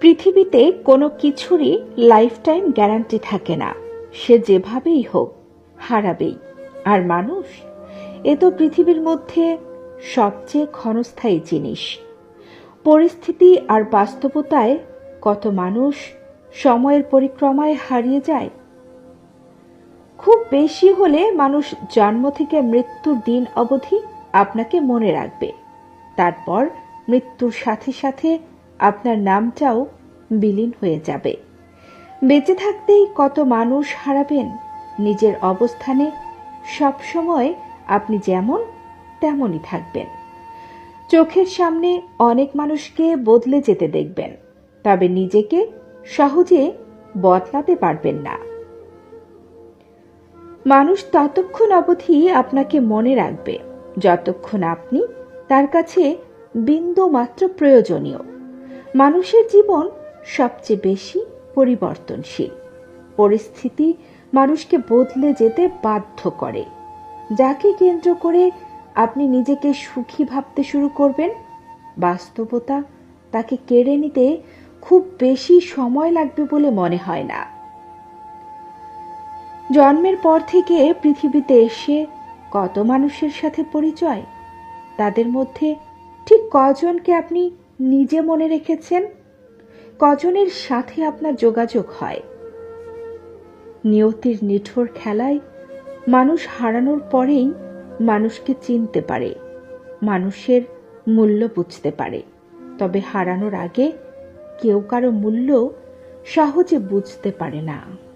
পৃথিবীতে কোনো কিছুরই লাইফটাইম গ্যারান্টি থাকে না। সে যেভাবেই হোক, হারাবেই। আর মানুষ, এ তো পৃথিবীর মধ্যে সবচেয়ে ক্ষণস্থায়ী জিনিস। পরিস্থিতি আর বাস্তবতায় কত মানুষ সময়ের পরিক্রমায় হারিয়ে যায়? খুব বেশি হলে মানুষ জন্ম থেকে মৃত্যুর দিন অবধি আপনাকে মনে রাখবে। তারপর মৃত্যুর সাথে সাথে আপনার নামটাও বিলীন হয়ে যাবে। বেঁচে থাকতেই কত মানুষ হারাবেন, নিজের অবস্থানে সবসময় আপনি যেমন তেমনই থাকবেন। চোখের সামনে অনেক মানুষকে বদলে যেতে দেখবেন, তবে নিজেকে সহজে বদলাতে পারবেন না। মানুষ ততক্ষণ অবধি আপনাকে মনে রাখবে, যতক্ষণ আপনি তার কাছে বিন্দু মাত্র প্রয়োজনীয়। মানুষের জীবন সবচেয়ে বেশি পরিবর্তনশীল। পরিস্থিতি মানুষকে বদলে যেতে বাধ্য করে। যাকে কেন্দ্র করে আপনি নিজেকে সুখী ভাবতে শুরু করবেন, বাস্তবতা তাকে কেড়ে নিতে খুব বেশি সময় লাগবে বলে মনে হয় না। জন্মের পর থেকে পৃথিবীতে এসে কত মানুষের সাথে পরিচয়? তাদের মধ্যে ঠিক কজনকে আপনি নিজে মনে রেখেছেন? কজনের সাথে আপনার যোগাযোগ হয়? নিয়তির নিঠোর খেলায় মানুষ হারানোর পরেই মানুষকে চিনতে পারে, মানুষের মূল্য বুঝতে পারে। তবে হারানোর আগে কেউ কারও মূল্য সহজে বুঝতে পারে না।